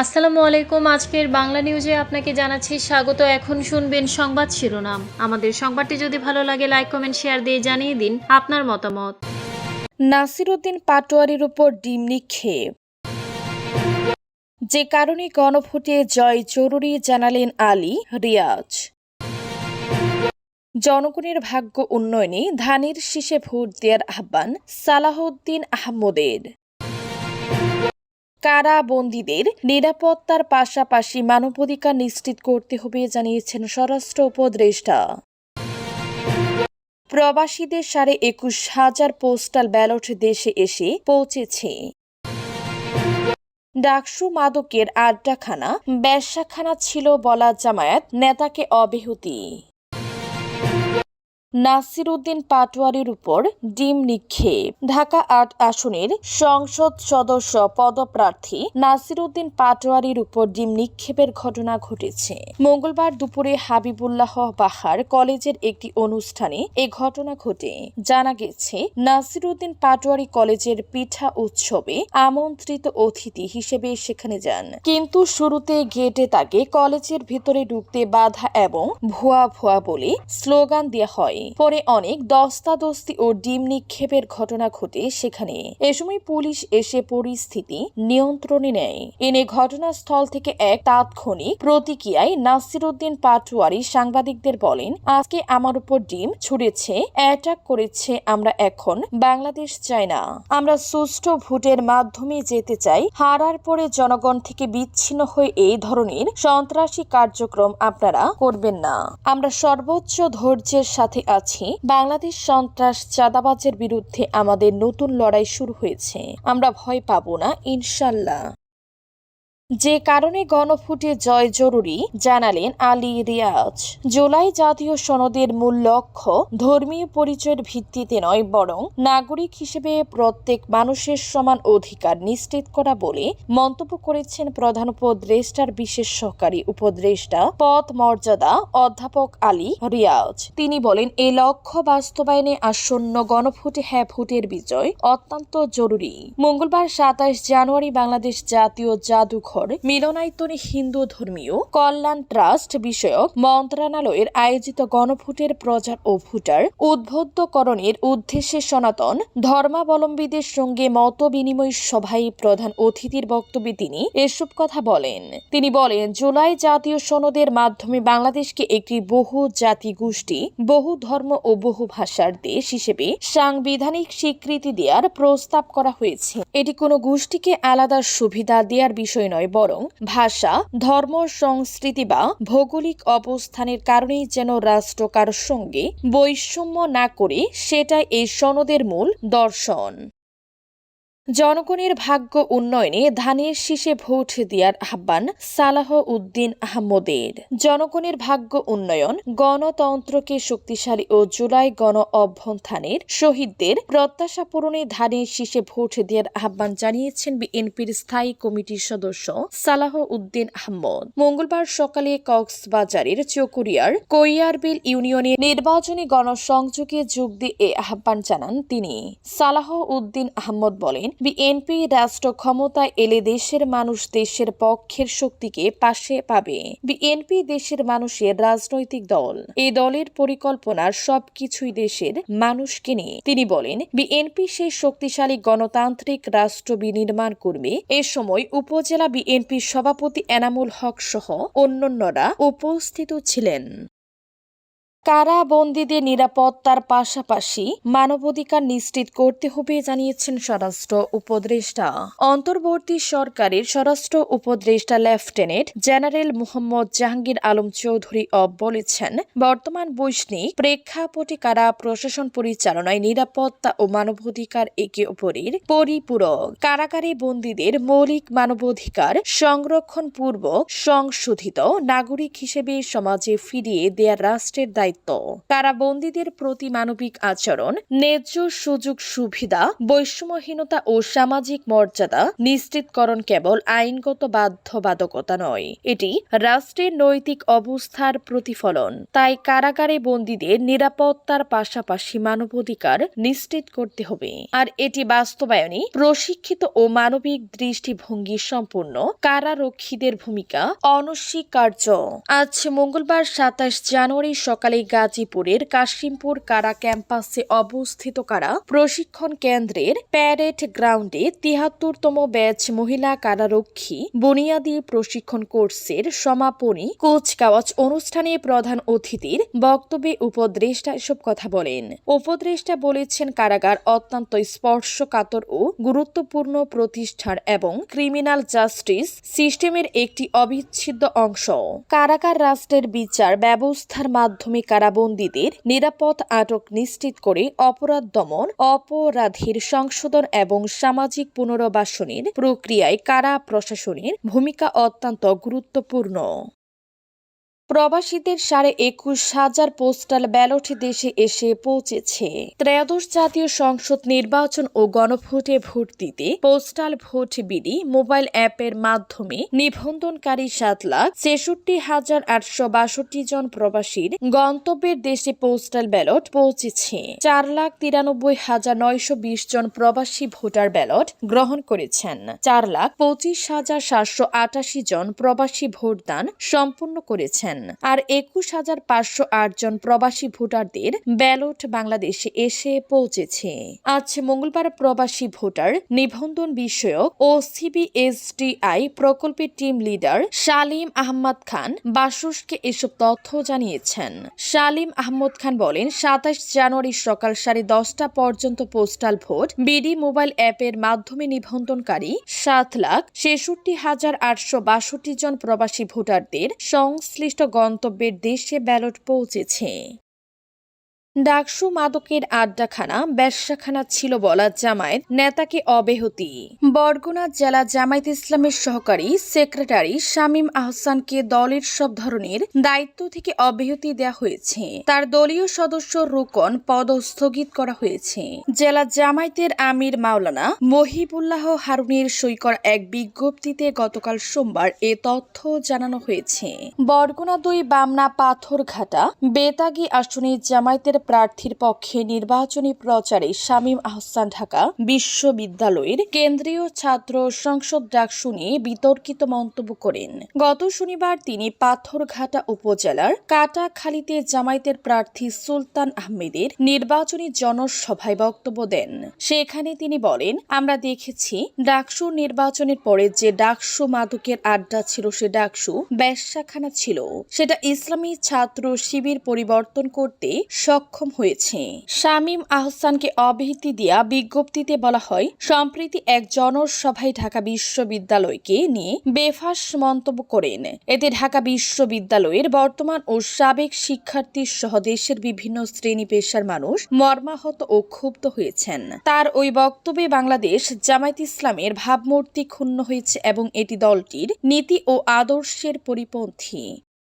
আসসালামু আলাইকুম। আজকের বাংলা নিউজে আপনাকে জানাচ্ছি স্বাগত। এখন শুনবেন সংবাদ শিরোনাম। আমাদের সংবাদটি যদি ভালো লাগে, লাইক, কমেন্ট, শেয়ার দিয়ে জানিয়ে দিন আপনার মতামত। নাসিরুদ্দিন পাটোয়ারির উপর ডিম নিক্ষেপ। যে কারণে গণভোটে জয় জরুরি জানালেন আলী রিয়াজ। জনগণের ভাগ্য উন্নয়নে ধানের শীষে ভোট দেওয়ার আহ্বান সালাহউদ্দিন আহমদের। কারাবন্দীদের নিরাপত্তার পাশাপাশি মানবাধিকার নিশ্চিত করতে হবে জানিয়েছেন স্বরাষ্ট্র উপদেষ্টা। প্রবাসীদের সাড়ে একুশ হাজার পোস্টাল ব্যালট দেশে এসে পৌঁছেছে। ডাকসু মাদকের আড্ডাখানা ব্যবসাখানা ছিল বলা জামায়াত নেতাকে অব্যাহতি। নাসির উদ্দিন পাটোয়ারির উপর ডিম নিক্ষেপ। ঢাকা আট আসনের সংসদ সদস্য পদপ্রার্থী নাসির উদ্দিন পাটোয়ারির উপর ডিম নিক্ষেপের ঘটনা ঘটেছে। মঙ্গলবার দুপুরে হাবিবুল্লাহ বাহার কলেজের একটি অনুষ্ঠানে এ ঘটনা ঘটে। জানা গেছে নাসির উদ্দিন পাটোয়ারি কলেজের পিঠা উৎসবে আমন্ত্রিত অতিথি হিসেবে সেখানে যান। কিন্তু শুরুতে গেটে তাকে কলেজের ভিতরে ঢুকতে বাধা এবং ভুয়া ভুয়া বলে স্লোগান দেওয়া হয়। পরে অনেক দস্তাদস্তি ও ডিম নিক্ষেপের ঘটনা ঘটে সেখানে। এ সময় পুলিশ এসে পরিস্থিতি নিয়ন্ত্রণে নেয়। এনে ঘটনাস্থল থেকে এক তাৎক্ষণিক প্রতিক্রিয়ায় নাসিরুদ্দিন পাটোয়ারি সাংবাদিকদের বলেন, আজকে আমার উপর ডিম ছুড়েছে, অ্যাটাক করেছে আমরা এখন বাংলাদেশ চাই না। আমরা সুষ্ঠু ভোটের মাধ্যমে যেতে চাই। হারার পরে জনগণ থেকে বিচ্ছিন্ন হয়ে এই ধরনের সন্ত্রাসী কার্যক্রম আপনারা করবেন না। আমরা সর্বোচ্চ ধৈর্যের সাথে আছি। বাংলাদেশ সন্ত্রাস চাঁদাবাজের বিরুদ্ধে আমাদের নতুন লড়াই শুরু হয়েছে। আমরা ভয় পাবো না, ইনশাল্লাহ। যে কারণে গণফুটে জয় জরুরি জানালেন আলী রিয়াজ। জুলাই জাতীয় সনদের মূল লক্ষ্য ধর্মীয় পরিচয়ের ভিত্তিতে নয়, বরং নাগরিক হিসেবে প্রত্যেক মানুষের সমান অধিকার নিশ্চিত করা বলে মন্তব্য করেছেন প্রধান উপদেষ্টার বিশেষ সহকারী উপদেষ্টা পদ মর্যাদা অধ্যাপক আলী রিয়াজ। তিনি বলেন এই লক্ষ্য বাস্তবায়নে আসন্ন গণভোটে হ্যাঁ ভোটের বিজয় অত্যন্ত জরুরি। মঙ্গলবার সাতাশ জানুয়ারি বাংলাদেশ জাতীয় জাদুঘর মিলনায়তনে হিন্দু ধর্মীয় কল্যাণ ট্রাস্ট বিষয়ক মন্ত্রণালয়ের আয়োজিত গণভোটের প্রচার ও ভোটার উদ্বুদ্ধকরণের উদ্দেশ্যে সনাতন ধর্মাবলম্বীদের সঙ্গে মত বিনিময় সভায় প্রধান অতিথির বক্তব্যে তিনি এসব কথা বলেন। তিনি বলেন, জুলাই জাতীয় সনদের মাধ্যমে বাংলাদেশকে একটি বহু জাতি গোষ্ঠী, বহু ধর্ম ও বহু ভাষার দেশ হিসেবে সাংবিধানিক স্বীকৃতি দেওয়ার প্রস্তাব করা হয়েছে। এটি কোনো গোষ্ঠীকে আলাদা সুবিধা দেওয়ার বিষয় নয় বরং ভাষা, ধর্ম, সংস্কৃতি বা ভৌগোলিক অবস্থানের কারণেই যেন রাষ্ট্র কারোর সঙ্গে বৈষম্য না করে সেটাই এই সনদের মূল দর্শন। জনগণের ভাগ্য উন্নয়নে ধানের শীষে ভোট দেওয়ার আহ্বান সালাহ উদ্দিন আহমদের। জনগণের ভাগ্য উন্নয়ন, গণতন্ত্রকে শক্তিশালী ও জুলাই গণ অভ্যন্থানের শহীদদের প্রত্যাশা পূরণে ধানের শীষে ভোট দেওয়ার আহ্বান জানিয়েছেন বিএনপির স্থায়ী কমিটির সদস্য সালাহ উদ্দিন আহমদ। মঙ্গলবার সকালে কক্সবাজারের চকুরিয়ার কৈয়ারবিল ইউনিয়নের নির্বাচনী গণসংযোগে যোগ দিয়ে আহ্বান জানান তিনি। সালাহ উদ্দিন আহমদ বলেন বিএনপি রাষ্ট্র ক্ষমতায় এলে দেশের মানুষ দেশের পক্ষের শক্তিকে পাশে পাবে। বিএনপি দেশের মানুষের রাজনৈতিক দল। এই দলের পরিকল্পনার সবকিছুই দেশের মানুষকে নিয়ে। তিনি বলেন, বিএনপি সেই শক্তিশালী গণতান্ত্রিক রাষ্ট্র বিনির্মাণ করবে। এ সময় উপজেলা বিএনপি সভাপতি এনামুল হক সহ অন্যান্যরা উপস্থিত ছিলেন। কারাবন্দীদের নিরাপত্তার পাশাপাশি মানবাধিকার নিশ্চিত করতে হবে জানিয়েছেন স্বরাষ্ট্র উপদেষ্টা। অন্তর্বর্তী সরকারের স্বরাষ্ট্র উপদেষ্টা লেফটেন্যান্ট জেনারেল মোহাম্মদ জাহাঙ্গীর আলম চৌধুরী অব বলেছেন, বর্তমান বৈষ্ণিক প্রেক্ষাপটে কারা প্রশাসন পরিচালনায় নিরাপত্তা ও মানবাধিকার একে অপরের পরিপূরক? কারাগারে বন্দীদের মৌলিক মানবাধিকার সংরক্ষণ পূর্বক সংশোধিত নাগরিক হিসেবে সমাজে ফিরিয়ে দেয়া রাষ্ট্রের দায়িত্ব দায়িত্ব। কারাবন্দীদের প্রতি মানবিক আচরণ, ন্যায্য সুযোগ সুবিধা, বৈষম্যহীনতা ও সামাজিক মর্যাদা নিশ্চিতকরণ কেবল আইনগত বাধ্যবাধকতা নয়। এটি রাষ্ট্রের নৈতিক অবস্থার প্রতিফলন। তাই কারাগারে বন্দীদের নিরাপত্তার পাশাপাশি মানবাধিকার নিশ্চিত করতে হবে। আর এটি বাস্তবায়নে প্রশিক্ষিত ও মানবিক দৃষ্টিভঙ্গি সম্পন্ন কারারক্ষীদের ভূমিকা অনস্বীকার্য। আজ মঙ্গলবার সাতাশ জানুয়ারি সকালে গাজীপুরের কাশিমপুর কারা ক্যাম্পাসে অবস্থিত কারা প্রশিক্ষণ কেন্দ্রের প্যারেড গ্রাউন্ডে তিহাত্তরতম ব্যাচ মহিলা কারারক্ষী বুনিয়াদী প্রশিক্ষণ কোর্সের সমাপনী কুচকাওয়াজ অনুষ্ঠানে প্রধান অতিথির বক্তব্যে উপদেষ্টা এসব কথা বলেন। উপদেষ্টা বলেছেন, কারাগার অত্যন্ত স্পর্শকাতর ও গুরুত্বপূর্ণ প্রতিষ্ঠান এবং ক্রিমিনাল জাস্টিস সিস্টেমের একটি অবিচ্ছেদ্য অংশ। কারাগার রাষ্ট্রের বিচার ব্যবস্থার মাধ্যমে কারাবন্দীদের নিরাপদ আটক নিশ্চিত করে অপরাধ দমন, অপরাধীর সংশোধন এবং সামাজিক পুনরবাসনের প্রক্রিয়ায় কারা প্রশাসনের ভূমিকা অত্যন্ত গুরুত্বপূর্ণ। প্রবাসীদের সাড়ে একুশ হাজার পোস্টাল ব্যালট দেশে এসে পৌঁছেছে। ত্রয়োদশ জাতীয় সংসদ নির্বাচন ও গণভোটে ভোট দিতে পোস্টাল ভোট বিডি মোবাইল অ্যাপের মাধ্যমে নিবন্ধনকারী সাত লাখ ছেষট্টি হাজার আটশো বাষট্টি জন প্রবাসীর গন্তব্যের দেশে পোস্টাল ব্যালট পৌঁছেছে। চার লাখ তিরানব্বই হাজার নয়শো বিশ জন প্রবাসী ভোটার ব্যালট গ্রহণ করেছেন। চার লাখ পঁচিশ হাজার সাতশো আটাশি জন প্রবাসী ভোটদান সম্পন্ন করেছেন। আর একুশ হাজার পাঁচশো আট জন প্রবাসী ভোটারদের ব্যালট বাংলাদেশে এসে পৌঁছেছে। আজ মঙ্গলবার প্রবাসী ভোটার নিবন্ধন বিষয়ক ও সিবিএসডিআই প্রকল্পের টিম লিডার শালিম আহমদ খান বাসুসকে এসব তথ্য জানিয়েছেন। শালিম আহমদ খান বলেন, সাতাশ জানুয়ারি সকাল সাড়ে দশটা পর্যন্ত পোস্টাল ভোট বিডি মোবাইল অ্যাপের মাধ্যমে নিবন্ধনকারী সাত লাখ ছেষট্টি হাজার আটশো বাষট্টি জন প্রবাসী ভোটারদের সংশ্লিষ্ট গন্তব্যের দেশে ব্যালট পৌঁছেছে। ডাকসু মাদকের আড্ডাখানা ব্যবসাখানা ছিল বলা জামায়াত নেতাকে অব্যাহতি। বরগুনা জেলা জামায়াত ইসলামের সহকারী সেক্রেটারি শামীম আহসানকে দলের সব ধরনের দায়িত্ব থেকে অব্যাহতি দেওয়া হয়েছে। তার দলীয় সদস্য রোকন পদ স্থগিত করা হয়েছে। জেলা জামায়াতের আমির মাওলানা মহিবুল্লাহ হারুনের সই করা এক বিজ্ঞপ্তিতে গতকাল সোমবার এ তথ্য জানানো হয়েছে। বরগুনা দুই বামনা পাথরঘাটা, বেতাগী আসনে জামায়াতের প্রার্থীর পক্ষে নির্বাচনী প্রচারে শামীম আহসান ঢাকা বিশ্ববিদ্যালয়ের কেন্দ্রীয় ছাত্র সংসদ ডাক শুনিয়ে বিতর্কিত মন্তব্য করেন। গত শনিবার তিনি পাথরঘাটা উপজেলার কাটাখালীতে জামায়াতের প্রার্থী সুলতান আহমেদের নির্বাচনী জনসভায় বক্তব্য দেন। সেখানে তিনি বলেন, আমরা দেখেছি, ডাকসু নির্বাচনের পরে যে ডাকসু মাদকের আড্ডা ছিল, সে ডাকসু ব্যবসাখানা ছিল। সেটা ইসলামী ছাত্র শিবির পরিবর্তন করতে সক্ষম হয়েছে। শামীম আহসানকে অব্যাহতি দেয়া বিজ্ঞপ্তিতে বলা হয়, সম্প্রতি এক জনসভায় ঢাকা বিশ্ববিদ্যালয়কে নিয়ে বেফাস মন্তব্য করেন। এতে ঢাকা বিশ্ববিদ্যালয়ের বর্তমান ও সাবেক শিক্ষার্থী সহ দেশের বিভিন্ন শ্রেণি পেশার মানুষ মর্মাহত ও ক্ষুব্ধ হয়েছেন। তার ওই বক্তব্যে বাংলাদেশ জামায়াত ইসলামের ভাবমূর্তি ক্ষুণ্ণ হয়েছে এবং এটি দলটির নীতি ও আদর্শের পরিপন্থী।